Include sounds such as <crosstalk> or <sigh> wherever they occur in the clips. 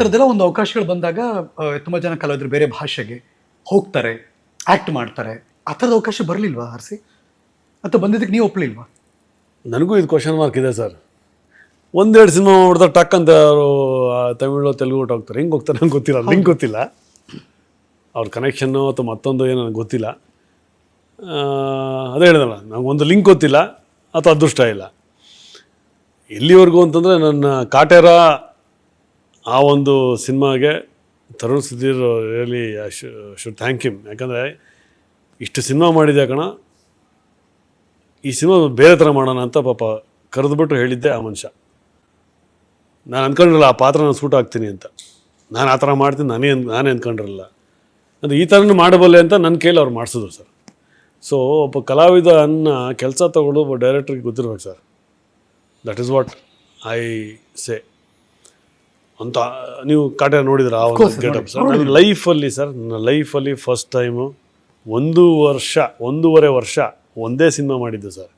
ಥರದ್ದೆಲ್ಲ ಒಂದು ಅವಕಾಶಗಳು ಬಂದಾಗ ತುಂಬ ಜನ ಕಲಾವಿದರು ಬೇರೆ ಭಾಷೆಗೆ ಹೋಗ್ತಾರೆ ಆ್ಯಕ್ಟ್ ಮಾಡ್ತಾರೆ. ಆ ಥರದ ಅವಕಾಶ ಬರಲಿಲ್ವಾ ಹರ್ಸಿ ಅಥವಾ ಬಂದಿದ್ದಕ್ಕೆ ನೀವು ಒಪ್ಪಲಿಲ್ವಾ ನನಗೂ ಇದು ಕ್ವಶನ್ ಮಾರ್ಕ್ ಇದೆ ಸರ್. ಒಂದೆರಡು ಸಿನಿಮಾ ಮಾಡ್ತಾರೆ ಟಕ್ ಅಂತ ಅವರು ತಮಿಳು ತೆಲುಗು ಊಟ ಹೋಗ್ತಾರೆ. ಹೆಂಗೆ ಹೋಗ್ತಾರೆ ನಂಗೆ ಗೊತ್ತಿಲ್ಲ. ಲಿಂಕ್ ಗೊತ್ತಿಲ್ಲ. ಅವ್ರ ಕನೆಕ್ಷನ್ನು ಅಥವಾ ಮತ್ತೊಂದು ಏನು ನನಗೆ ಗೊತ್ತಿಲ್ಲ. ಅದೇ ಹೇಳಿದಲ್ಲ ನಂಗೆ ಒಂದು ಲಿಂಕ್ ಗೊತ್ತಿಲ್ಲ ಅಥವಾ ಅದೃಷ್ಟ ಇಲ್ಲ. ಎಲ್ಲಿವರೆಗೂ ಅಂತಂದರೆ ನನ್ನ ಕಾಟೇರ ಆ ಒಂದು ಸಿನಿಮಾಗೆ Tarun Sudhir really should thank him ಯಾಕಂದರೆ ಇಷ್ಟು ಸಿನಿಮಾ ಮಾಡಿದೆ ಕಣ? ಈ ಸಿನಿಮಾ ಬೇರೆ ಥರ ಮಾಡೋಣ ಅಂತ ಪಾಪ ಕರೆದುಬಿಟ್ಟು ಹೇಳಿದ್ದೆ ಆ ಮನುಷ್ಯ. ನಾನು ಅಂದ್ಕೊಂಡಿರಲ್ಲ ಆ ಪಾತ್ರ ನಾನು ಸೂಟ್ ಆಗ್ತೀನಿ ಅಂತ. ನಾನು ಆ ಥರ ಮಾಡ್ತೀನಿ, ನಾನೇ ನಾನೇ ಅಂದ್ಕೊಂಡಿರಲ್ಲ ಅಂದರೆ ಈ ಥರನೂ ಮಾಡಬಲ್ಲೆ ಅಂತ ನನ್ನ ಕೈಲಿ ಅವ್ರು ಮಾಡಿಸಿದ್ರು ಸರ್. ಸೊ ಒಬ್ಬ ಕಲಾವಿದ ಅನ್ನ ಕೆಲಸ ತಗೊಂಡು ಒಬ್ಬ ಡೈರೆಕ್ಟ್ರಿಗೆ ಗೊತ್ತಿರ್ಬೇಕು sir. That is what I say ಅಂತ ನೀವು ಕಾಟ ನೋಡಿದ್ರ ಆ ಒಂದು ಗೆಟಪ್ ಸರ್ ನನ್ನ ಲೈಫಲ್ಲಿ ಸರ್ ನನ್ನ ಲೈಫಲ್ಲಿ ಫಸ್ಟ್ ಟೈಮು ಒಂದು ವರ್ಷ ಒಂದೂವರೆ ವರ್ಷ ಒಂದೇ ಸಿನಿಮಾ ಮಾಡಿದ್ದು ಸರ್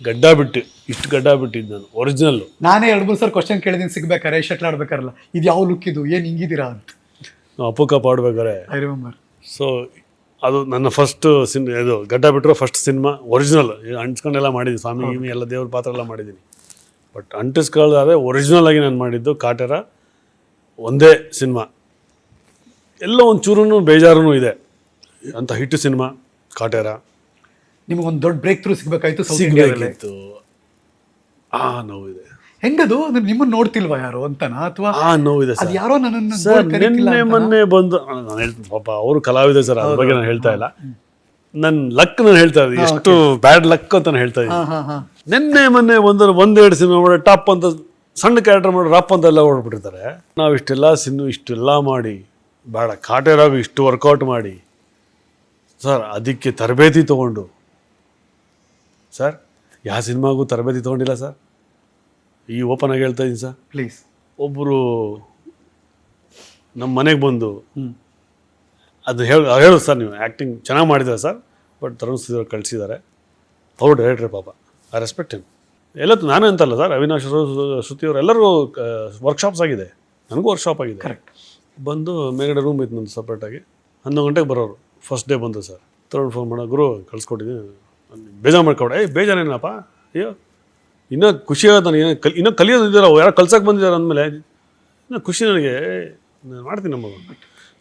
ಗಡ್ಡ ಬಿಟ್ಟು ಇಷ್ಟು ಗಡ್ಡ ಬಿಟ್ಟಿದ್ದು ನಾನು ಒರಿಜಿನಲ್ಲು ನಾನೇ ಎರಡು ಮೂರು ಸರ್ ಕ್ವಶನ್ ಕೇಳಿದ್ದೀನಿ ಸಿಗ್ಬೇಕಾರೆ ಶಟ್ಲ್ ಆಡ್ಬೇಕಾರಲ್ಲ ಇದು ಯಾವ ಲುಕ್ ಇದು ಏನು ಹಿಂಗಿದ್ದೀರಾ ಅಂತ. ಅಪ್ಪು ಕಪ್ ಆಡ್ಬೇಕಾರೆ ಐ ರಿಮೆಂಬರ್ ಸೊ ಅದು ನನ್ನ ಫಸ್ಟ್ ಸಿನ್ ಇದು ಗಡ್ಡ ಬಿಟ್ಟರೆ ಫಸ್ಟ್ ಸಿನಿಮಾ ಒರಿಜಿನಲ್ ಅಂಟ್ಸ್ಕೊಂಡೆಲ್ಲ ಮಾಡಿದ್ದೀನಿ ಸ್ವಾಮಿ ಗೀಮಿ ಎಲ್ಲ ದೇವ್ರ ಪಾತ್ರ ಎಲ್ಲ ಮಾಡಿದ್ದೀನಿ. ಬಟ್ ಅಂಟಿಸ್ಕೊಳ್ಳಾದ್ರೆ ಒರಿಜಿನಲ್ ಆಗಿ ನಾನು ಮಾಡಿದ್ದು ಕಾಟರ ಒಂದೇ ಸಿನಿಮಾ. ಎಲ್ಲ ಒಂದು ಚೂರು ಬೇಜಾರೂ ಇದೆ. ಅಂತ ಹಿಟ್ಟು ಸಿನಿಮಾ ಕಾಟೇರ. ನಿಮಗೊಂದು ದೊಡ್ಡ ಬ್ರೇಕ್ ಥ್ರೂ ಸಿಗಬೇಕಾಯ್ತು ಸೌತ್ ಇಂಡಿಯಾದಲ್ಲಿ ಸಿಗಬೇಕಿತ್ತು. ಆ ನೋವಿದೆ ಹೆಂಗದು? ಅಂದ್ರೆ ನಿಮ್ಮನ್ನ ನೋಡ್ತಿಲ್ವಾ ಯಾರು ಅಂತನಾ? ಅಥವಾ ಆ ನೋವಿದೆ ಅದು ಸರ್. ಯಾರೋ ನನ್ನನ್ನು ಸರ್ ಕರೀತಿಲ್ಲ ನಿನ್ನೆ ಅಂತನಾ? ಮೊನ್ನೆ ಬಂದು ನಾನು ಹೇಳ್ತೀನಿ ಪಾಪ ಅವರು ಕಲಾವಿದೆ ಸರ್ ಅದ್ರ ಬಗ್ಗೆ ನಾನು ಹೇಳ್ತಾ ಇಲ್ಲ. ನನ್ನ ಲಕ್ ನಾನು ಹೇಳ್ತಾ ಇದ್ದೀನಿ ಎಷ್ಟು ಬ್ಯಾಡ್ ಲಕ್ ಅಂತ ನಾನು ಹೇಳ್ತಾ ಇದ್ದೀನಿ. ಹಾ ಹಾ ಹಾ. ನಿನ್ನೆ ಮೊನ್ನೆ ಒಂದು ಒಂದೆರಡು ಸಿನಿಮಾ ಮಾಡಿ ಟಾಪ್ ಅಂತ ಸಣ್ಣ ಕ್ಯಾರೆಕ್ಟರ್ ಮಾಡಿ ರಪ್ ಅಂತ ಎಲ್ಲ ಹೊಡ್ಬಿಟ್ಟಿರ್ತಾರೆ ನಾವು ಇಷ್ಟೆಲ್ಲ ಸಿನ್ನು ಇಷ್ಟೆಲ್ಲ ಮಾಡಿ ಭಾಳ ಕಾಟೇರಾಗಿ ಇಷ್ಟು ವರ್ಕೌಟ್ ಮಾಡಿ ಸರ್ ಅದಕ್ಕೆ ತರಬೇತಿ ತೊಗೊಂಡು. ಸರ್ ಯಾವ ಸಿನಿಮಾಗೂ ತರಬೇತಿ ತೊಗೊಂಡಿಲ್ಲ ಸರ್? ಈ ಓಪನ್ ಆಗಿ ಹೇಳ್ತಾ ಇದ್ದೀನಿ ಸರ್. ಪ್ಲೀಸ್ ಒಬ್ಬರು ನಮ್ಮ ಮನೆಗೆ ಬಂದು ಅದು ಹೇಳಿ ಹೇಳು ಸರ್ ನೀವು ಆ್ಯಕ್ಟಿಂಗ್ ಚೆನ್ನಾಗಿ ಮಾಡಿದ್ದಾರೆ ಸರ್? ಬಟ್ ತರುಣ್ ಸುಧೀರ್ ಕಳಿಸಿದ್ದಾರೆ. ಅವ್ರು ಡೈರೆಕ್ಟ್ರಿ ಪಾಪ. ಐ ರೆಸ್ಪೆಕ್ಟ್ ಹಿಮ್ ಎಲ್ಲ ನಾನೇ ಅಂತಲ್ಲ ಸರ್ ಅವಿನಾಶ್ ಅವರು ಶ್ರುತಿ ಅವರು ಎಲ್ಲರಿಗೂ ವರ್ಕ್ಶಾಪ್ಸ್ ಆಗಿದೆ. ನನಗೂ ವರ್ಕ್ಶಾಪ್ ಆಗಿದೆ. ಕರೆಕ್ಟ್ ಬಂದು ಮೇಲ್ಗಡೆ ರೂಮ್ ಇತ್ತು ನಂದು ಸಪ್ರೇಟಾಗಿ ಹನ್ನೊಂದು ಗಂಟೆಗೆ ಬರೋರು. ಫಸ್ಟ್ ಡೇ ಬಂದು ಸರ್. ತರೋಡ್ ಫೋನ್ ಮಾಡೋ ಗುರು ಕಳ್ಸ್ಕೊಟ್ಟಿದ್ದೀನಿ ಬೇಜಾರು ಮಾಡ್ಕೊಡೆ ಏಯ್ ಬೇಜಾರೇನಪ್ಪ? ಅಯ್ಯೋ ಇನ್ನೂ ಖುಷಿ ಆಗೋದು ನನಗೆ ಏನೋ ಕಲ್ ಇನ್ನೂ ಕಲಿಯೋದು ಇದ್ದಾರ? ಯಾರೋ ಕಲ್ಸಕ್ಕೆ ಬಂದಿದ್ದಾರೆ ಅಂದಮೇಲೆ ಇನ್ನೂ ಖುಷಿ ನನಗೆ. ನಾನು ಮಾಡ್ತೀನಿ ನಮ್ಮ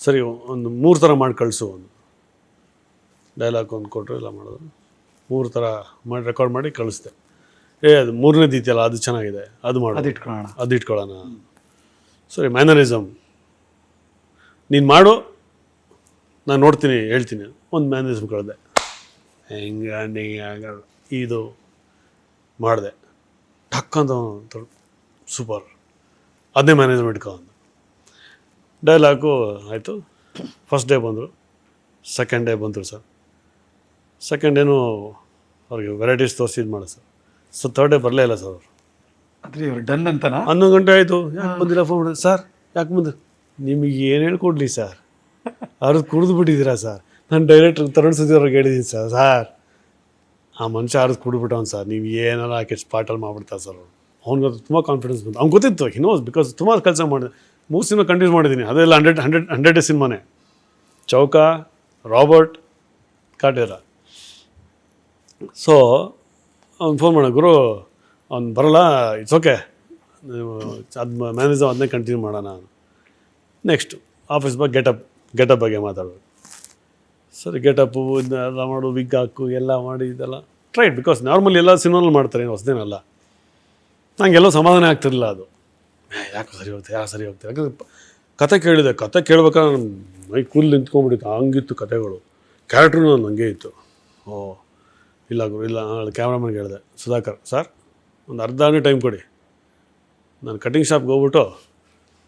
ಸರಿ ಒಂದು ಮೂರು ಥರ ಮಾಡಿ ಕಳಿಸು ಒಂದು. ಡೈಲಾಗ್ ಒಂದು ಕೊಟ್ಟರು ಎಲ್ಲ ಮಾಡೋದು ಮೂರು ಥರ ಮಾಡಿ ರೆಕಾರ್ಡ್ ಮಾಡಿ ಕಳಿಸ್ದೆ. ಏ ಅದು ಮೂರನೇದು ಇದೆಯಲ್ಲ ಅದು ಚೆನ್ನಾಗಿದೆ ಅದು ಮಾಡು. ಅದು ಇಟ್ಕೊಳ್ಳೋಣ. ಅದು ಇಟ್ಕೊಳ್ಳೋಣ. ಸರಿ ಮ್ಯಾನರಿಸಮ್ ನೀನು ಮಾಡು ನಾನು ನೋಡ್ತೀನಿ ಹೇಳ್ತೀನಿ. ಒಂದು ಮ್ಯಾನರಿಸಮ್ ಕಳೆದೆ. ಹೆಂಗೆ ಹಿಂಗೆ ಇದು ಮಾಡಿದೆ. ಟಕ್ ಅಂತ ಸೂಪರ್ ಅದೇ ಮ್ಯಾನೇಜ್ಮೆಂಟ್ ಅಂದ. ಡೈಲಾಗು ಆಯಿತು. ಫಸ್ಟ್ ಡೇ ಬಂದರು ಸೆಕೆಂಡ್ ಡೇ ಬಂದರು ಸರ್. ಸೆಕೆಂಡ್ ಏನು ಅವ್ರಿಗೆ ವೆರೈಟೀಸ್ ತೋರಿಸಿ ಇದು ಮಾಡಿ ಸರ್. ಸೊ ಥರ್ಡ್ ಡೇ ಬರಲೇ ಇಲ್ಲ ಸರ್ ಅವರು. ಅಂದರೆ ಇವ್ರು ಡನ್ ಅಂತನಾ? ಹನ್ನೊಂದು ಗಂಟೆ ಆಯಿತು. ಯಾಕೆ ಬಂದಿಲ್ಲ ಫೋನ್ ಮಾಡಿ ಸರ್ ಯಾಕೆ ಬಂದು? ನಿಮಗೆ ಏನು ಹೇಳ್ಕೊಡ್ಲಿ ಸರ್? ಅವ್ರದ್ದು ಕುಡಿದು ಬಿಟ್ಟಿದ್ದೀರಾ ಸರ್? ನಾನು ಡೈರೆಕ್ಟ್ರ್ ತರುಣ್ ಸುದ್ದಿ ಅವ್ರಿಗೆ ಹೇಳಿದ್ದೀನಿ ಸರ್. ಸರ್ ಆ ಮನುಷ್ಯ ಅವ್ರದ್ದು ಕುಡಿದ್ಬಿಟ್ಟವನು ಸರ್. ನೀವು ಏನಾರ ಹಾಕಿ ಸ್ಪಾಟಲ್ಲಿ ಮಾಡ್ಬಿಡ್ತಾರೆ ಸರ್ ಅವರು. ಅವ್ನಿಗೆ ತುಂಬ ಕಾನ್ಫಿಡೆನ್ಸ್ ಬಂತು. ಅವ್ನು ಗೊತ್ತಿತ್ತು ಹಿ ನೋಸ್ ಬಿಕಾಸ್ ತುಂಬ ಕೆಲಸ ಮಾಡಿದೆ. ಮೂರು ಸಿನಿಮಾ ಕಂಟಿನ್ಯೂ ಮಾಡಿದ್ದೀನಿ ಅದೆಲ್ಲ ಹಂಡ್ರೆಡ್ ಹಂಡ್ರೆಡ್ ಹಂಡ್ರೆಡ್ ಸಿನಿಮಾನೇ ಚೌಕ ರಾಬರ್ಟ್ ಕಾಟೇರ. ಸೊ ಅವ್ನು ಫೋನ್ ಮಾಡ, ಗುರು. ಅವ್ನು ಬರಲ್ಲ ಇಟ್ಸ್ ಓಕೆ ನೀವು ಅದು ಮ್ಯಾನೇಜರ್ ಅದನ್ನೇ ಕಂಟಿನ್ಯೂ ಮಾಡೋಣ ನೆಕ್ಸ್ಟ್ ಆಫೀಸ್ ಬಗ್ಗೆ ಗೆಟಪ್ ಗೆಟಪ್ ಬಗ್ಗೆ ಮಾತಾಡೋದು ಸರಿ ಗೆಟಪ್ಪು ಇದನ್ನೆಲ್ಲ ಮಾಡು ವಿಗ್ ಹಾಕು, ಎಲ್ಲ ಮಾಡಿ, ಇದೆಲ್ಲ. ಟ್ರೈಟ್ ಬಿಕಾಸ್ ನಾರ್ಮಲಿ ಎಲ್ಲ ಸಿನಿಮಾನಲ್ಲಿ ಮಾಡ್ತಾರೆ, ಏನು ಹೊಸದೇನಲ್ಲ. ನನಗೆಲ್ಲೋ ಸಮಾಧಾನ ಆಗ್ತಿರಲಿಲ್ಲ ಅದು. ಯಾಕೆ ಸರಿ ಹೋಗ್ತಾರೆ ಯಾಕೆ ಸರಿ ಹೋಗ್ತಾರೆ ಯಾಕಂದ್ರೆ ಕತೆ ಕೇಳಿದೆ, ಕತೆ ಕೇಳ್ಬೇಕಾದ್ರೆ ಮೈ ಕೂಲ್ ನಿಂತ್ಕೊಂಡ್ಬಿಟ್ಟಿತ್ತು, ಹಂಗಿತ್ತು ಕತೆಗಳು. ಕ್ಯಾರೆಕ್ಟ್ರು ನಾನು ಹಂಗೆ ಇತ್ತು. ಓ. ಇಲ್ಲ ಗುರು ಇಲ್ಲ ಕ್ಯಾಮ್ರಾಮನ್ಗೆ ಹೇಳಿದೆ. ಸುಧಾಕರ್ ಸರ್ ಒಂದು ಅರ್ಧ ಗಂಟೆ ಟೈಮ್ ಕೊಡಿ. ನಾನು ಕಟಿಂಗ್ ಶಾಪ್ಗೆ ಹೋಗ್ಬಿಟ್ಟು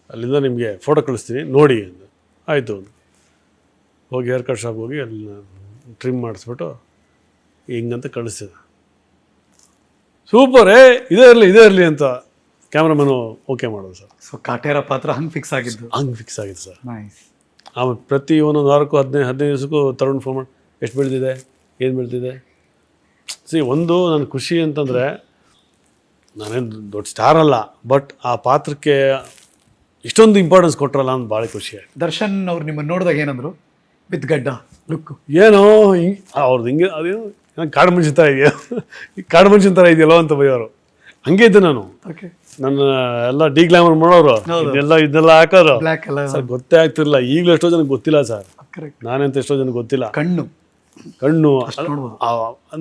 ಅಲ್ಲಿಂದ ನಿಮಗೆ ಫೋಟೋ ಕಳಿಸ್ತೀನಿ ನೋಡಿ ಅಂದ ಆಯಿತು ಹೋಗಿ ಹೇರ್ ಕಟ್ ಶಾಪ್ಗೆ ಹೋಗಿ ಅಲ್ಲಿ ಟ್ರಿಮ್ ಮಾಡಿಸ್ಬಿಟ್ಟು ಹಿಂಗಂತ ಕಳಿಸ್ತಿದ್ದೆ. ಸೂಪರ್ ಏ ಇದೇ ಇರಲಿ ಇದೇ ಇರಲಿ ಅಂತ ಕ್ಯಾಮ್ರಾಮನು ಓಕೆ ಮಾಡೋದು ಸರ್ ಸೊ ಕಾಟೇರ ಪಾತ್ರ ಹಂಗೆ ಫಿಕ್ಸ್ ಆಗಿದ್ದು. ಹಂಗೆ ಫಿಕ್ಸ್ ಆಗಿತ್ತು ಸರ್ ಆಮೇಲೆ ಪ್ರತಿ ಒಂದೊಂದು ವಾರಕ್ಕೂ ಹದಿನೈದು ಹದಿನೈದು ದಿವಸಕ್ಕೂ ತರುಣ್ ಫೋನ್ ಮಾಡಿ ಎಷ್ಟು ಬೆಳೆದಿದೆ ಏನು ಬೆಳೆದಿದೆ ಸಿ ಒಂದು ನನ್ನ ಖುಷಿ ಅಂತಂದರೆ ನಾನೇನು ದೊಡ್ಡ ಸ್ಟಾರ್ ಅಲ್ಲ ಬಟ್ ಆ ಪಾತ್ರಕ್ಕೆ ಇಷ್ಟೊಂದು ಇಂಪಾರ್ಟೆನ್ಸ್ ಕೊಟ್ರಲ್ಲ ಅಂತ ಭಾಳ ಖುಷಿ ಆಯ್ತು. ದರ್ಶನ್ ಅವ್ರು ನಿಮ್ಮನ್ನು ನೋಡಿದಾಗ ಏನಂದ್ರು? ವಿತ್ ಗಡ್ಡ ಲುಕ್ ಏನೋ ಹಿಂಗೆ ಅವ್ರದ್ದು ಹಿಂಗೆ ಅದೇನು ನಂಗೆ ಕಾಡು ಮನುಷ್ಯನ ಥರ ಇದೆಯಾ? ಈ ಕಾಡು ಮನುಷ್ಯನ ಥರ ಇದೆಯಲ್ಲೋ ಅಂತ ಬೈಯೋರು. ಹಂಗೆ ಇದ್ದೆ ನಾನು. ಓಕೆ ನನ್ನ ಎಲ್ಲ ಡಿ ಗ್ಲಾಮರ್ ಮಾಡೋರು ಇದೆಲ್ಲ ಇದನ್ನೆಲ್ಲ ಹಾಕೋರು. ಬ್ಲ್ಯಾಕ್ ಎಲ್ಲ. ಸರ್ ಗೊತ್ತೇ ಆಗ್ತಿರ್ಲಿಲ್ಲ. ಈಗಲೂ ಎಷ್ಟೋ ಜನಕ್ಕೆ ಗೊತ್ತಿಲ್ಲ ಸರ್. ಕರೆಕ್ಟ್ ನಾನಂತ ಎಷ್ಟೋ ಜನಕ್ಕೆ ಗೊತ್ತಿಲ್ಲ. ಕಣ್ಣು. ಕಣ್ಣು.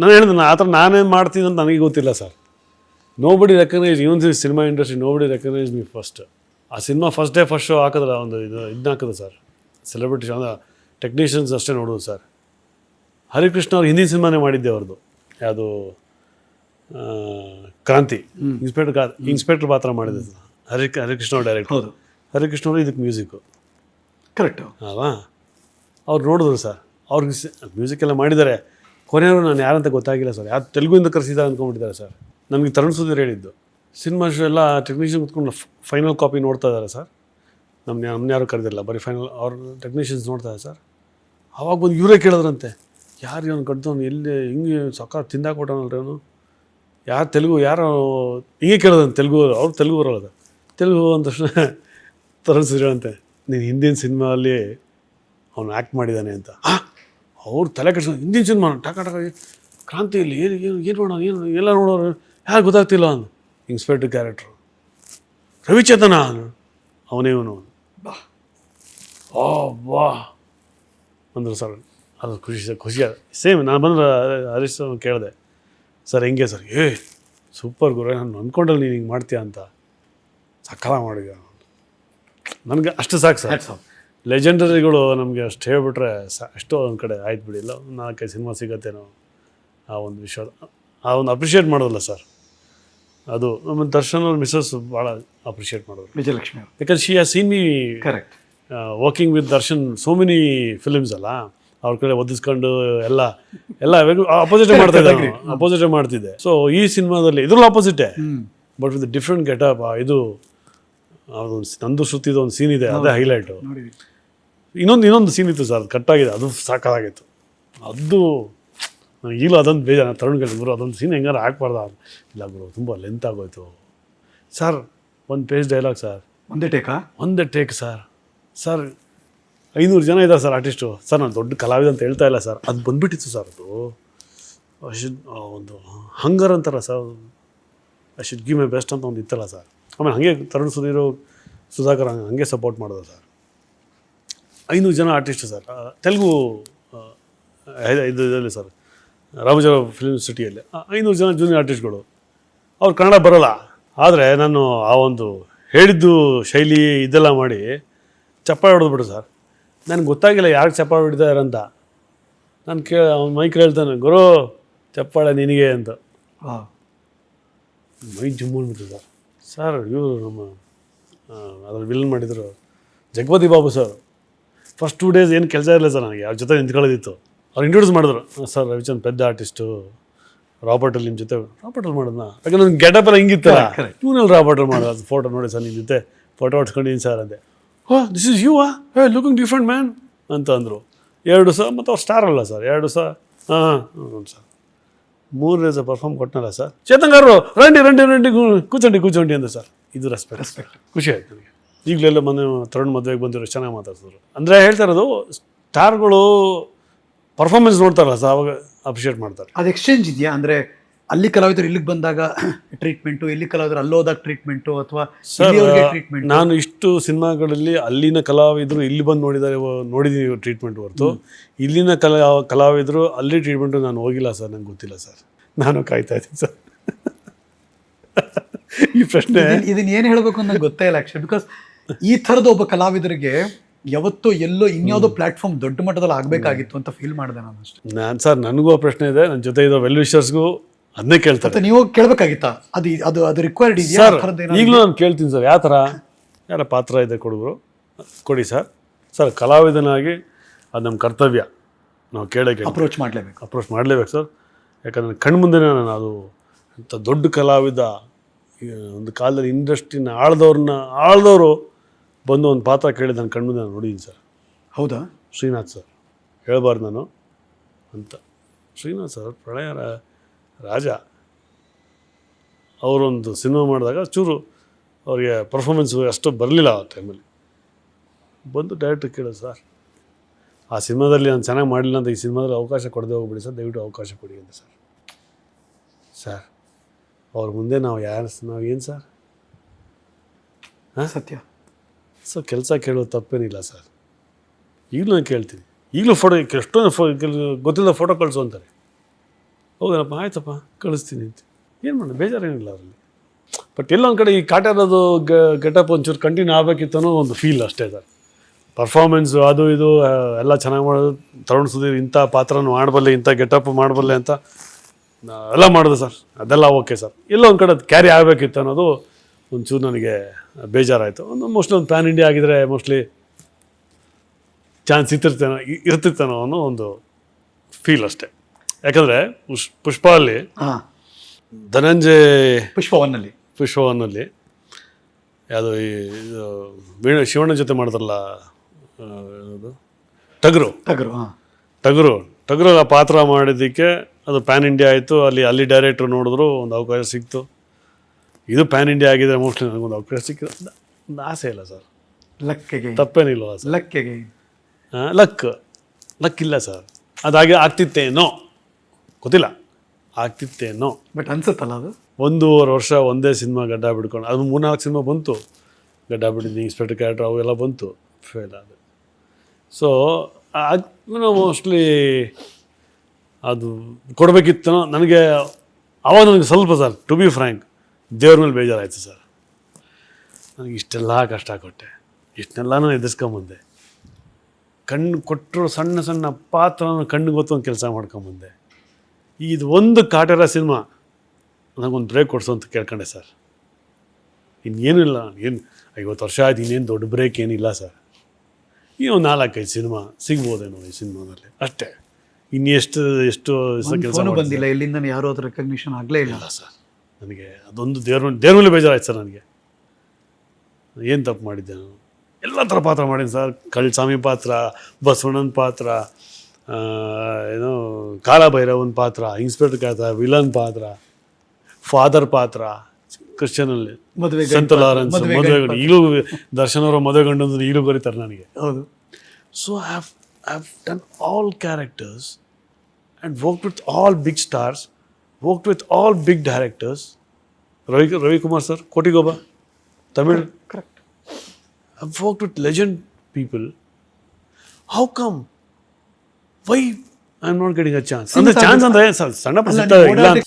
ನಾನು ಹೇಳಿದೆ ಆ ಥರ ನಾನೇನು ಮಾಡ್ತೀನಿ ಅಂತ ನನಗೆ ಗೊತ್ತಿಲ್ಲ sir. Nobody recognise even cinema industry nobody recognise me first ಆ cinema first day first show ಹಾಕಿದ್ರೆ ಒಂದು ಇದು ಇದನ್ನ ಹಾಕಿದೆ ಸರ್. ಸೆಲೆಬ್ರಿಟಿ ಅಂದ್ರೆ ಟೆಕ್ನಿಷಿಯನ್ಸ್ ಅಷ್ಟೇ ನೋಡೋದು ಸರ್. ಹರಿಕೃಷ್ಣ ಅವ್ರು ಹಿಂದಿನ ಸಿನಿಮಾನೇ ಮಾಡಿದ್ದೆ ಅವ್ರದ್ದು ಯಾವುದು ಕ್ರಾಂತಿ. ಇನ್ಸ್ಪೆಕ್ಟರ್ ಕಾ ಇನ್ಸ್ಪೆಕ್ಟರ್ ಪಾತ್ರ ಮಾಡಿದೆ ಸರ್. ಹರಿ ಹರಿಕೃಷ್ಣ ಅವ್ರು ಡೈರೆಕ್ಟ್ ಹೌದು. ಹರಿಕೃಷ್ಣ ಅವರು ಇದಕ್ಕೆ ಮ್ಯೂಸಿಕ್ಕು ಕರೆಕ್ಟ್ ಅಲ್ವಾ? ಅವ್ರು ನೋಡಿದ್ರು ಸರ್. ಅವ್ರಿಗೆ ಮ್ಯೂಸಿಕ್ ಎಲ್ಲ ಮಾಡಿದ್ದಾರೆ. ಕೊನೆಯವರು ನಾನು ಯಾರಂತ ಗೊತ್ತಾಗಿಲ್ಲ ಸರ್. ಯಾರು ತೆಲುಗುಯಿಂದ ಕರೆಸಿದ್ದಾರೆ ಅಂದ್ಕೊಂಡ್ಬಿಟ್ಟಿದ್ದಾರೆ ಸರ್. ನನಗೆ ತರುಣ್ ಸುಧೀರ್ ಹೇಳಿದ್ದು. ಸಿನಿಮಾ ಶೋ ಎಲ್ಲ ಟೆಕ್ನಿಷಿಯನ್ ಕುತ್ಕೊಂಡು ಫೈನಲ್ ಕಾಪಿ ನೋಡ್ತಾ ಇದ್ದಾರೆ ಸರ್. ನಮ್ಮ ನಮ್ಮನ್ನ ಯಾರು ಕರೆದಿಲ್ಲ. ಬರೀ ಫೈನಲ್ ಅವ್ರ ಟೆಕ್ನಿಷಿಯನ್ಸ್ ನೋಡ್ತಾ ಇದ್ದಾರೆ ಸರ್. ಅವಾಗ ಬಂದು ಇವರೇ ಕೇಳಿದ್ರಂತೆ. ಯಾರು ಇವನು ಕಡ್ದವನು? ಎಲ್ಲಿ ಹಿಂಗೆ ಸಕ್ಕ ತಿಂದಾಕೊಟ್ಟನಲ್ರಿ ಅವನು? ಯಾರು ತೆಲುಗು, ಯಾರು ಹಿಂಗೆ ಕೇಳೋದಂತೆ ತೆಲುಗು ಅವ್ರು ತೆಲುಗು ಬರೋಲ್ಲ ತೆಲುಗು ಅಂದ ತಕ್ಷಣ <laughs> ತರುಣ್ ಸುಧೀರ್ ಅಂತೆ ನೀನು ಹಿಂದಿನ ಸಿನಿಮಾಲ್ಲಿ ಅವನು ಆ್ಯಕ್ಟ್ ಮಾಡಿದ್ದಾನೆ ಅಂತ. ಅವ್ರು ತಲೆ ಕೆಡ್ಸ್ಕೊಂಡು ಹಿಂದಿನ ಸಿನಿಮಾ ಟಕ ಟಕ ಕ್ರಾಂತಿಯಲ್ಲಿ ಏನು ಏನು ಏನು ಮಾಡೋಣ ಏನು ಎಲ್ಲ ನೋಡೋರು ಯಾರು ಗೊತ್ತಾಗ್ತಿಲ್ಲ ಅಂದ ಇನ್ಸ್ಪೆಕ್ಟರ್ ಕ್ಯಾರೆಕ್ಟ್ರು ರವಿಚೇತನ ಅವನೇ ಇವನು. ಬಾ. ಓ ಬಾ. ಅಂದರು ಸರ್ ಅದು ಖುಷಿ ಖುಷಿ ಸೇಮ್ ನಾನು ಬಂದ್ರೆ ಹರೀಶ್ ಸರ್ ಕೇಳಿದೆ. ಸರ್ ಹೆಂಗೆ ಸರ್? ಏ ಸೂಪರ್ ಗುರು ನಾನು ಅಂದ್ಕೊಂಡಲ್ಲಿ ನೀನು ಹಿಂಗೆ ಮಾಡ್ತೀಯ ಅಂತ. ಸಕಾಲ ಮಾಡಿದ ನನಗೆ ಅಷ್ಟು ಸಾಕು ಸರ್. ಲೆಜೆಂಡರಿಗಳು ನಮಗೆ ಅಷ್ಟು ಹೇಳ್ಬಿಟ್ರೆ ಸಾ ಅಷ್ಟು ಒಂದು ಕಡೆ ಆಯ್ತು ಬಿಡಿ. ಇಲ್ಲ ಒಂದು ನಾಲ್ಕೈದು ಸಿನಿಮಾ ಸಿಗತ್ತೇನೋ ಆ ಒಂದು ವಿಷಯ ಆ ಒಂದು ಅಪ್ರಿಷಿಯೇಟ್ ಮಾಡೋದಲ್ಲ ಸರ್ ಅದು ನಮ್ಮ ದರ್ಶನ್ ಅವ್ರ ಮಿಸ್ಸಸ್ ಭಾಳ ಅಪ್ರಿಷಿಯೇಟ್ ಮಾಡೋದು ವಿಜಯಲಕ್ಷ್ಮಿ ಯಾಕಂದ್ರೆ ಶಿ ಆ seen me correct working with Darshan so many films ಅಲ್ಲ. ಅವ್ರ ಕಡೆ ಒದಿಸ್ಕೊಂಡು ಎಲ್ಲ ಎಲ್ಲ ಅಪೋಸಿಟ್ ಮಾಡ್ತಾ ಇದ್ದೆ ಅಪೋಸಿಟ್ ಮಾಡ್ತಿದ್ದೆ ಸೊ ಈ ಸಿನಿಮಾದಲ್ಲಿ ಇದ್ರಲ್ಲಿ ಅಪೋಸಿಟೇ ಬಟ್ ವಿತ್ ಡಿಫ್ರೆಂಟ್ ಗೆಟಪ್ ಇದು ಅದೊಂದು ನಂದು ಶ್ರುತಿದು ಒಂದು ಸೀನ್ ಇದೆ ಅದೇ ಹೈಲೈಟು ಇನ್ನೊಂದು ಇನ್ನೊಂದು ಸೀನ್ ಇತ್ತು ಸರ್ ಕಟ್ಟಾಗಿದೆ ಅದು ಸಾಕಾಗಿತ್ತು. ಅದು ನನಗೆ ಈಗಲೂ ಅದೊಂದು ಬೇಜಾರು ತರುಣ್ ಕೇಳಿ ಗುರು ಅದೊಂದು ಸೀನ್ ಹೆಂಗಾರು ಹಾಕ್ಬಾರ್ದ? ಇಲ್ಲ ಗುರು ತುಂಬ ಲೆಂತ್ ಆಗೋಯ್ತು. ಸರ್ ಒಂದು ಪೇಜ್ ಡೈಲಾಗ್ ಸರ್ ಒಂದೇ ಟೇಕಾ ಒಂದೇ ಟೇಕ್ ಸರ್ ಸರ್ ಐನೂರು ಜನ ಇದ್ದಾರೆ ಸರ್ ಆರ್ಟಿಸ್ಟು ಸರ್ ನಾನು ದೊಡ್ಡ ಕಲಾವಿದ ಅಂತ ಹೇಳ್ತಾ ಇಲ್ಲ ಸರ್ ಅದು ಬಂದ್ಬಿಟ್ಟಿತ್ತು ಸರ್ ಅದು. ಐ ಶುಡ್ ಒಂದು ಹಂಗರ್ ಅಂತಾರ sir I should give my best ಅಂತ ಒಂದು ಇತ್ತಲ್ಲ ಸರ್ ಆಮೇಲೆ ಹಾಗೆ ತರುಣ್ ಸುಧೀರು ಸುಧಾಕರ್ ಹಂಗೆ ಹಂಗೆ ಸಪೋರ್ಟ್ ಮಾಡೋದು ಸರ್. ಐನೂರು ಜನ ಆರ್ಟಿಸ್ಟ್ ಸರ್. ತೆಲುಗು ಇದು ಇದರಲ್ಲಿ ಸರ್. ರಾಮಜರ ಫಿಲ್ಮ್ ಸಿಟಿಯಲ್ಲಿ ಐನೂರು ಜನ ಜೂನಿಯರ್ ಆರ್ಟಿಸ್ಟ್ಗಳು ಅವ್ರು ಕನ್ನಡ ಬರೋಲ್ಲ. ಆದರೆ ನಾನು ಆ ಒಂದು ಹೇಳಿದ್ದು ಶೈಲಿ ಇದೆಲ್ಲ ಮಾಡಿ ಚಪ್ಪಾಳೆ ಹೊಡೆದ್ಬಿಟ್ಟು ಸರ್. ನನಗೆ ಗೊತ್ತಾಗಿಲ್ಲ ಯಾರು ಚಪ್ಪಾಳೆ ಹೊಡಿತಾರೆ ಅಂತ. ನಾನು ಕೇಳ ಅವ್ನು ಮೈಕ್ ಕೇಳ್ತಾನೆ ಗುರು ಚಪ್ಪಾಳೆ ನಿನಗೆ ಅಂತ. ಹಾಂ. ಮೈ ಜುಮ್ಮು ಸರ್. ಸರ್ ಇವರು ನಮ್ಮ ಅದ್ರಲ್ಲಿ ವಿಲನ್ ಮಾಡಿದರು Jagapathi Babu sir first two days ಏನು ಕೆಲಸ ಇರಲಿಲ್ಲ ಸರ್ ನನಗೆ. ಅವ್ರ ಜೊತೆ ನಿಂತ್ಕೊಳ್ಳೋದಿತ್ತು. ಅವ್ರು ಇಂಟ್ರೊಡ್ಯೂಸ್ ಮಾಡಿದ್ರು. ಸರ್ ರವಿಚಂದ್ ಪೆದ್ದ ಆರ್ಟಿಸ್ಟು ರಾಬರ್ಟಲ್ಲಿ ನಿಮ್ಮ ಜೊತೆ. ರಾಬರ್ಟಲ್ಲಿ ಮಾಡೋದನ್ನ ಯಾಕಂದ್ರೆ ನನ್ನ ಗೆಟಪ್ ಎಲ್ಲ ಹಿಂಗಿತ್ತಲ್ಲ. Correct, correct. ಇವನಲ್ಲಿ ರಾಬರ್ಟಲ್ಲಿ ಮಾಡೋದು ಫೋಟೋ ನೋಡಿ ಸರ್ ನಿಮ್ಮ ಜೊತೆ ಫೋಟೋ ಹೊಡ್ಸ್ಕೊಂಡಿದ್ದೀನಿ ಸರ್ ಅಂದೆ. ಓ ದಿಸ್ ಇಸ್ ಯು ಆ ಹೇ ಲುಕಿಂಗ್ ಡಿಫ್ರೆಂಟ್ ಮ್ಯಾನ್ ಅಂತ ಅಂದರು. ಎರಡು ಸಹ ಮತ್ತು ಅವ್ರು ಸ್ಟಾರ್ ಅಲ್ಲ ಸರ್ ಎರಡು ಸಹ ಹಾಂ ಹಾಂ ಸರ್ ಮೂರು ರೇಸ ಪರ್ಫಾರ್ಮ್ ಕೊಟ್ಟನಲ್ಲ ಸರ್ ಚೇತಂಗಾರರು ರಂಡಿ ರಂಡಿ ರಂಡಿ ಕೂಚಂಡಿ ಕೂಚಂಡಿ ಅಂದ ಸರ್ ಇದು ರೆಸ್ಪೆಕ್ಟ್ ರೆಸ್ಪೆಕ್ಟ್ ಖುಷಿ ಆಯ್ತು ನನಗೆ ಈಗಲೆಲ್ಲ ಮೊನ್ನೆ ತರುಣ್ ಮದುವೆಗೆ ಬಂದಿರೋ ಚೆನ್ನಾಗಿ ಮಾತಾಡ್ತಿದ್ರು. ಅಂದರೆ ಹೇಳ್ತಾ ಇರೋದು ಸ್ಟಾರ್ಗಳು ಪರ್ಫಾರ್ಮೆನ್ಸ್ ನೋಡ್ತಾರಲ್ಲ ಸರ್ ಅವಾಗ ಅಪ್ರಿಷಿಯೇಟ್ ಮಾಡ್ತಾರೆ. ಅದು ಎಕ್ಸ್ಚೇಂಜ್ ಇದೆಯಾ? ಅಂದ್ರೆ ಅಲ್ಲಿ ಕಲಾವಿದರು ಇಲ್ಲಿಗೆ ಬಂದಾಗ ಟ್ರೀಟ್ಮೆಂಟು ಇಲ್ಲಿ ಕಲಾವಿದರು ಅಲ್ಲೋದಾಗ ಟ್ರೀಟ್ಮೆಂಟು ಅಥವಾ ಟ್ರೀಟ್ಮೆಂಟ್ ನಾನು ಇಷ್ಟು ಸಿನಿಮಾಗಳಲ್ಲಿ ಅಲ್ಲಿನ ಕಲಾವಿದರು ಇಲ್ಲಿ ಬಂದು ನೋಡಿದ್ದಾರೆ ನೋಡಿದೀನಿ ಟ್ರೀಟ್ಮೆಂಟ್ ಹೊರತು. ಇಲ್ಲಿನ ಕಲಾ ಕಲಾವಿದರು ಅಲ್ಲಿ ಟ್ರೀಟ್ಮೆಂಟು ನಾನು ಹೋಗಿಲ್ಲ ಸರ್ ನಂಗೆ ಗೊತ್ತಿಲ್ಲ ಸರ್ ನಾನು ಕಾಯ್ತಾ ಇದ್ದೀನಿ ಸರ್ ಈ ಪ್ರಶ್ನೆ ಇದನ್ನ ಏನು ಹೇಳಬೇಕು ಅಂತ ಗೊತ್ತೇ ಇಲ್ಲ ಆ್ಯಕ್ಚುಲಿ ಬಿಕಾಸ್ ಈ ಥರದ ಒಬ್ಬ ಕಲಾವಿದರಿಗೆ ಯಾವತ್ತೋ ಎಲ್ಲೋ ಇನ್ಯಾವುದೋ ಪ್ಲಾಟ್ಫಾರ್ಮ್ ದೊಡ್ಡ ಮಟ್ಟದಲ್ಲಿ ಆಗಬೇಕಾಗಿತ್ತು ಅಂತ ಫೀಲ್ ಮಾಡಿದೆ ನಾನು ಅಷ್ಟೇ. ನಾನು ಸರ್ ನನಗೂ ಆ ಪ್ರಶ್ನೆ ಇದೆ. ನನ್ನ ಜೊತೆ ಇದ್ದ ವೆಲ್ ವಿಷರ್ಸ್ಗೂ ಅದನ್ನೇ ಕೇಳ್ತಾರೆ. ನೀವು ಕೇಳಬೇಕಾಗಿತ್ತಾ? ಅದು ಅದು ಅದು ರಿಕ್ವೈರ್ಡ್ ಇದೆಯಾ? ಸರ್ ಈಗಲೂ ನಾನು ಕೇಳ್ತೀನಿ ಸರ್ ಯಾವ ಥರ? ಯಾರ ಪಾತ್ರ ಇದೆ ಕೊಡುಗರು? ಕೊಡಿ ಸರ್. ಸರ್ ಕಲಾವಿದನಾಗಿ ಅದು ನಮ್ಮ ಕರ್ತವ್ಯ. ನಾವು ಕೇಳೋಕ್ಕೆ ಅಪ್ರೋಚ್ ಮಾಡಲೇಬೇಕು. ಅಪ್ರೋಚ್ ಮಾಡಲೇಬೇಕು ಸರ್. ಯಾಕಂದ್ರೆ ಕಣ್ಣು ಮುಂದೆ ನಾನು ಅದು ಅಂಥ ದೊಡ್ಡ ಕಲಾವಿದ ಒಂದು ಕಾಲದಲ್ಲಿ ಇಂಡಸ್ಟ್ರಿನ ಆಳ್ದವ್ರನ್ನ ಆಳ್ದವರು ಬಂದು ಒಂದು ಪಾತ್ರ ಕೇಳಿ ನನ್ನ ಕಣ್ಮುಂದೆ ನಾನು ನೋಡಿದ್ದೀನಿ ಸರ್. ಹೌದಾ? ಶ್ರೀನಾಥ್ ಸರ್. ಹೇಳ್ಬಾರ್ದು ನಾನು ಅಂತ. ಶ್ರೀನಾಥ್ ಸರ್ ಪ್ರಳಯ ರಾ- ರಾಜ ಅವರೊಂದು ಸಿನಿಮಾ ಮಾಡಿದಾಗ ಚೂರು ಅವರಿಗೆ ಪರ್ಫಾಮೆನ್ಸ್ ಅಷ್ಟು ಬರಲಿಲ್ಲ ಆ ಟೈಮಲ್ಲಿ ಬಂದು ಡೈರೆಕ್ಟ್ರ್ ಕೇಳೋದು ಸರ್ ಆ ಸಿನಿಮಾದಲ್ಲಿ ನಾನು ಚೆನ್ನಾಗಿ ಮಾಡಲಿಲ್ಲ ಅಂತ ಈ ಸಿನಿಮಾದಲ್ಲಿ ಅವಕಾಶ ಕೊಡದೆ ಹೋಗ್ಬಿಡಿ ಸರ್ ದಯವಿಟ್ಟು ಅವಕಾಶ ಕೊಡಿ ಅಂತ ಸರ್ ಸರ್ ಅವ್ರ ಮುಂದೆ ನಾವು ಯಾರು ನಾವು ಏನು ಸರ್ ಹಾಂ? ಸತ್ಯ. ಸೊ ಕೆಲಸ ಕೇಳೋದು ತಪ್ಪೇನಿಲ್ಲ ಸರ್ ಈಗಲೂ ನಾನು ಕೇಳ್ತೀನಿ. ಈಗಲೂ ಫೋಟೋ ಎಷ್ಟೊಂದು ಫೋ ಗೊತ್ತಿಲ್ಲ ಫೋಟೋ ಕಳಿಸು ಅಂತಾರೆ. ಹೌದನಪ್ಪ ಆಯ್ತಪ್ಪ, ಕಳಿಸ್ತೀನಿ ಅಂತ. ಏನು ಮಾಡೋಣ ಬೇಜಾರೇನಿಲ್ಲ ಅದರಲ್ಲಿ. ಬಟ್ ಎಲ್ಲೊಂದು ಕಡೆ ಈ ಕಾಟ ಇರೋದು ಗೆಟಪ್ ಒಂಚೂರು ಕಂಟಿನ್ಯೂ ಆಗಬೇಕಿತ್ತನೋ ಒಂದು ಫೀಲ್ ಅಷ್ಟೇ ಸರ್ ಪರ್ಫಾರ್ಮೆನ್ಸು ಅದು ಇದು ಎಲ್ಲ ಚೆನ್ನಾಗಿ ಮಾಡೋದು. ತರುಣ್ ಸುಧೀರ್ ಇಂಥ ಪಾತ್ರನೂ ಮಾಡಬಲ್ಲೆ, ಇಂಥ ಗೆಟಪ್ ಮಾಡಬಲ್ಲೆ ಅಂತ ಎಲ್ಲ ಮಾಡಿದೆ ಸರ್. ಅದೆಲ್ಲ ಓಕೆ ಸರ್. ಎಲ್ಲೋ ಒಂದು ಕಡೆ ಕ್ಯಾರಿ ಆಗಬೇಕಿತ್ತು ಅನ್ನೋದು ಒಂಚೂರು ನನಗೆ ಬೇಜಾರಾಯಿತು. ಒಂದು ಮೋಸ್ಟ್ಲಿ ಒಂದು ಪ್ಯಾನ್ ಇಂಡಿಯಾ ಆಗಿದ್ರೆ ಮೋಸ್ಟ್ಲಿ ಚಾನ್ಸ್ ಇರ್ತಿರ್ತೇನೋ ಇ- ಇರ್ತಿತ್ತೇನೋ ಅನ್ನೋ ಒಂದು ಫೀಲ್ ಅಷ್ಟೇ. ಯಾಕಂದರೆ ಪುಷ್ ಪುಷ್ಪ ಅಲ್ಲಿ ಹಾ. ಧನಂಜಯ್ ಪುಷ್ಪ ಒನ್ನಲ್ಲಿ ಪುಷ್ಪವನ್ನಲ್ಲಿ ಯಾವುದು ಈ ಇದು ವೀಣ ಶಿವಣ್ಣ ಜೊತೆ ಮಾಡಿದ್ರಲ್ಲ ಆ, ಯಾವುದು? ಟಗರು. ಟಗರು ಹಾಂ. ಟಗರು. ಟಗರು ಆ ಪಾತ್ರ ಮಾಡಿದ್ದಕ್ಕೆ ಅದು ಪ್ಯಾನ್ ಇಂಡಿಯಾ ಆಯಿತು. ಅಲ್ಲಿ ಅಲ್ಲಿ ಡೈರೆಕ್ಟ್ರು ನೋಡಿದ್ರು ಒಂದು ಅವಕಾಶ ಸಿಕ್ತು. ಇದು ಪ್ಯಾನ್ ಇಂಡಿಯಾ ಆಗಿದ್ರೆ ಮೋಸ್ಟ್ಲಿ ನನಗೊಂದು ಅವಕಾಶ ಸಿಕ್ಕಿದೆ. ಒಂದು- ಒಂದು ಆಸೆ ಇಲ್ಲ ಸರ್. ಲಕ್ಕಿಗೆ. ತಪ್ಪೇನಿಲ್ವಾ ಸರ್? ಲಕ್ಕೆಗೆ. Luck luck. ಇಲ್ಲ ಸರ್. ಅದಾಗಿ ಆಗ್ತಿತ್ತೇನೋ. ಗೊತ್ತಿಲ್ಲ. ಆಗ್ತಿತ್ತೇನೋ. ಬಟ್ ಅನ್ಸುತ್ತಲ್ಲ ಅದು? ಒಂದೂವರೆ ವರ್ಷ ಒಂದೇ ಸಿನಿಮಾ ಗಡ್ಡ ಬಿಡ್ಕೊಂಡು ಅದು ಮೂರ್ನಾಲ್ಕು ಸಿನಿಮಾ ಬಂತು. ಗಡ್ಡ ಬಿಡಿದ್ದು ಇನ್ಸ್ಪೆಕ್ಟರ್ ಕ್ಯಾರೆಕ್ಟರ್ ಅವೆಲ್ಲ ಬಂತು. ಫೇಲ್ ಅದು ಸೊ ಮೋಸ್ಟ್ಲಿ ಅದು ಕೊಡಬೇಕಿತ್ತು ನನಗೆ ಅವಾಗ ನನಗೆ ಸ್ವಲ್ಪ ಸರ್ ಟು ಬಿ ಫ್ರ್ಯಾಂಕ್ ದೇವ್ರ ಮೇಲೆ ಬೇಜಾರಾಯಿತು ಸರ್. ನನಗೆ ಇಷ್ಟೆಲ್ಲ ಕಷ್ಟ ಕೊಟ್ಟೆ. ಇಷ್ಟನ್ನೆಲ್ಲನೂ ಎದುರಿಸ್ಕೊಂಬಂದೆ. ಕಣ್ಣು ಕೊಟ್ಟರು ಸಣ್ಣ ಸಣ್ಣ ಪಾತ್ರನ ಕಣ್ಣು ಗೊತ್ತು ಒಂದು ಕೆಲಸ ಮಾಡ್ಕೊಂಬಂದೆ. ಇದು ಒಂದು ಕಾಟರ ಸಿನಿಮಾ ನನಗೊಂದು ಬ್ರೇಕ್ ಕೊಡಿಸು ಅಂತ ಕೇಳ್ಕೊಂಡೆ ಸರ್. ಇನ್ನೇನು ಇಲ್ಲ ಏನು ಐವತ್ತು ವರ್ಷ ಆಯ್ತು ಇನ್ನೇನು ದೊಡ್ಡ ಬ್ರೇಕ್ ಏನಿಲ್ಲ ಸರ್. ಈ ಒಂದು ನಾಲ್ಕೈದು ಸಿನಿಮಾ ಸಿಗ್ಬೋದೇನೋ ಈ ಸಿನಿಮಾದಲ್ಲಿ. ಅಷ್ಟೇ. ಇನ್ನು ಎಷ್ಟು ಕೆಲಸ ಫೋನು ಬಂದಿಲ್ಲ ಇಲ್ಲಿಂದ ಯಾರೂ ಅದ್ರ ರೆಕಗ್ನಿಷನ್ ಆಗಲೇ ಇಲ್ಲ. ಸರ್. ನನಗೆ ಅದೊಂದು ದೇವ್ರ ದೇವ್ರಲ್ಲಿ ದೇವ್ರ ಬೇಜಾರಾಯ್ತು ಸರ್ ನನಗೆ. ಏನು ತಪ್ಪು ಮಾಡಿದ್ದೆ ನಾನು? ಎಲ್ಲ ಥರ ಪಾತ್ರ ಮಾಡೀನಿ ಸರ್. ಕಳ್ಳಸ್ವಾಮಿ ಪಾತ್ರ ಬಸವಣ್ಣನ ಪಾತ್ರ ಏನು ಕಾಲಭೈರವನ ಪಾತ್ರ ಇನ್ಸ್ಪೆಕ್ಟರ್ ಕಾತ ವಿಲನ್ ಪಾತ್ರ ಫಾದರ್ ಪಾತ್ರ ಕ್ರಿಶ್ಚಿಯನಲ್ಲಿ ಸಂತ ಮದುವೆ ಈಗಲೂ ದರ್ಶನ ಅವರ ಮದುವೆ ಗಂಡು ಅಂದ್ರೆ ಈಗಲೂ ಬರೀತಾರೆ ನನಗೆ. ಹೌದು. So have have done all characters and work with all big stars work with all big directors Ravi Ravikumar sir Kotigobba Tamil correct I work with legend people how come How come? Why I'm not getting a chance? ಅಂದ್ರೆ chance ಅಂದ್ರೆ ಸ- ಸಣ್ಣ ಪುಟ್ಟ ಅಲ್ಲ, ಸಿಗ್ತದೆ, ನೀವು ಇಲ್ಲ ಅಂತ- ಓಡಾಡಿ-